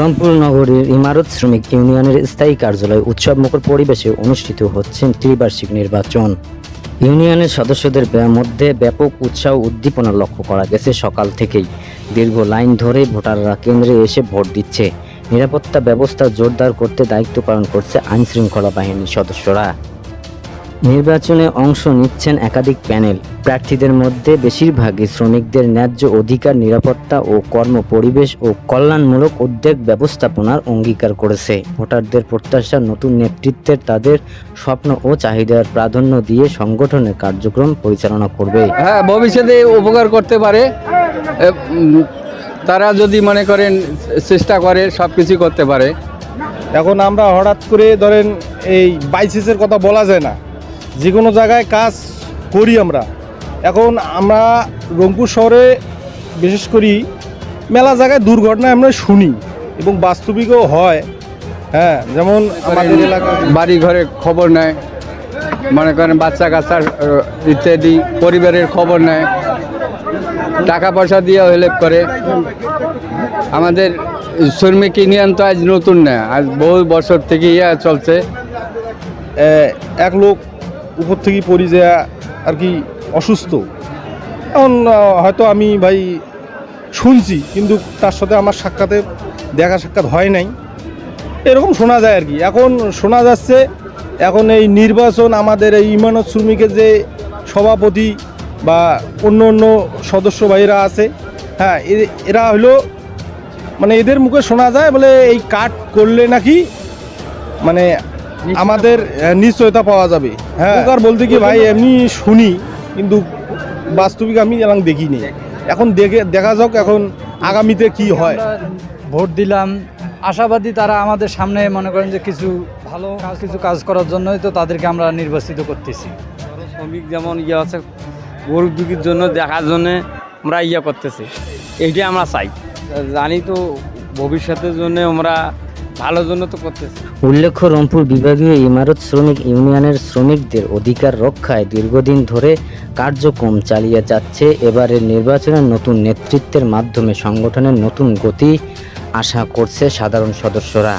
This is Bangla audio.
রংপুর নগরীর ইমারত শ্রমিক ইউনিয়নের স্থায়ী কার্যালয়ে উৎসবমুখর পরিবেশে অনুষ্ঠিত হচ্ছে ত্রিবার্ষিক নির্বাচন। ইউনিয়নের সদস্যদের মধ্যে ব্যাপক উৎসাহ উদ্দীপনা লক্ষ্য করা গেছে সকাল থেকেই। দীর্ঘ লাইন ধরে ভোটাররা কেন্দ্রে এসে ভোট দিচ্ছে। নিরাপত্তা ব্যবস্থা জোরদার করতে দায়িত্ব পালন করছে আইনশৃঙ্খলা বাহিনীর সদস্যরা। নির্বাচনে অংশ নিচ্ছেন একাধিক প্যানেল। প্রার্থীদের মধ্যে বেশিরভাগই শ্রমিকদের ন্যায্য অধিকার নিরাপত্তা ও কর্ম পরিবেশ ও কল্যাণমূলক উদ্যোগ ব্যবস্থাপনার অঙ্গীকার করেছে। ভোটারদের প্রত্যাশা নতুন নেতৃত্বের তাদের স্বপ্ন ও চাহিদার প্রাধান্য দিয়ে সংগঠনের কার্যক্রম পরিচালনা করবে। হ্যাঁ ভবিষ্যতে উপকার করতে পারে। তারা যদি মনে করেন চেষ্টা করে সব কিছু করতে পারে। এখন আমরা হঠাৎ করে ধরেন এই বাইসিসের কথা বলা যায় না। যে কোনো জায়গায় কাজ করি আমরা। এখন আমরা রংপুর শহরে বিশেষ করি মেলা জায়গায় দুর্ঘটনা আমরা শুনি এবং বাস্তবিকও হয়। হ্যাঁ যেমন আমাদের এলাকায় বাড়ি ঘরে খবর নেয় মনে করেন বাচ্চা কাচ্চার ইত্যাদি পরিবারের খবর নেয় টাকা পয়সা দিয়ে হেল্প করে। আমাদের শ্রমিক ইউনিয়ন তো আজ নতুন না আজ বহু বছর থেকে ইয়ে চলছে। এক লোক উপর থেকে পড়ি যায় আর কি অসুস্থ। এখন হয়তো আমি ভাই শুনছি, কিন্তু তার সাথে আমার সাক্ষাতে দেখা সাক্ষাৎ হয় নাই। এরকম শোনা যায় আর কি। এখন শোনা যাচ্ছে, এখন এই নির্বাচন, আমাদের এই ইমানত শ্রমিকের যে সভাপতি বা অন্য অন্য সদস্য ভাইরা আছে হ্যাঁ এরা হলো মানে এদের মুখে শোনা যায় বলে এই কাট করলে নাকি মানে আমাদের নিশ্চয়তা পাওয়া যাবে। হ্যাঁ। বলতে কি ভাই এমনি শুনি কিন্তু বাস্তবিক আমি এরকম দেখিনি। এখন দেখে দেখা যাক এখন আগামীতে কি হয়। ভোট দিলাম। আশাবাদী তারা আমাদের সামনে মনে করেন যে কিছু ভালো কাজ কিছু কাজ করার জন্যই তো তাদেরকে আমরা নির্বাচিত করতেছি। শ্রমিক যেমন ইয়ে আছে গরু দুঃখীর জন্য দেখার জন্য আমরা ইয়ে করতেছি। এইটাই আমরা চাই। জানি তো ভবিষ্যতের জন্য আমরা ভালোর জন্য তো করতেছি। উল্লেখ্য, রংপুর বিভাগীয় ইমারত শ্রমিক ইউনিয়নের শ্রমিকদের অধিকার রক্ষায় দীর্ঘদিন ধরে কার্যক্রম চালিয়ে যাচ্ছে। এবারের নির্বাচনের নতুন নেতৃত্বের মাধ্যমে সংগঠনের নতুন গতি আশা করছে সাধারণ সদস্যরা।